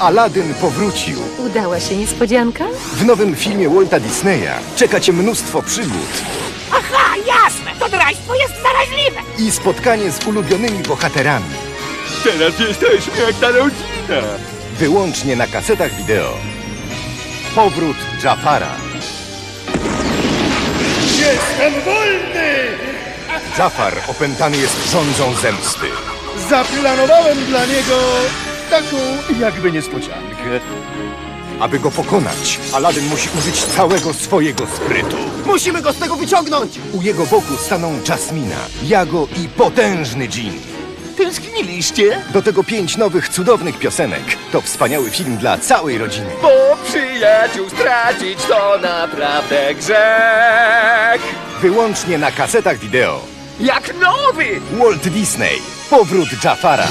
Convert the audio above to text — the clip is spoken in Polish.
Aladyn powrócił. Udała się niespodzianka? W nowym filmie Walta Disneya czeka cię mnóstwo przygód Aha, jasne! To draństwo jest zaraźliwe! i spotkanie z ulubionymi bohaterami. Teraz jesteśmy jak ta rodzina. Wyłącznie na kasetach wideo. Powrót Jafara. Jestem wolny! Jafar opętany jest rządzą zemsty. Zaplanowałem dla niego taką jakby niespodziankę. Aby go pokonać, Aladyn musi użyć całego swojego sprytu. Musimy go z tego wyciągnąć! U jego boku staną Jasmina, Jago i potężny Jin. Tęskniliście? Do tego pięć nowych, cudownych piosenek. To wspaniały film dla całej rodziny. Bo przyjaciół stracić to naprawdę grzech. Wyłącznie na kasetach wideo. Jak nowy! Walt Disney. Powrót Jafara.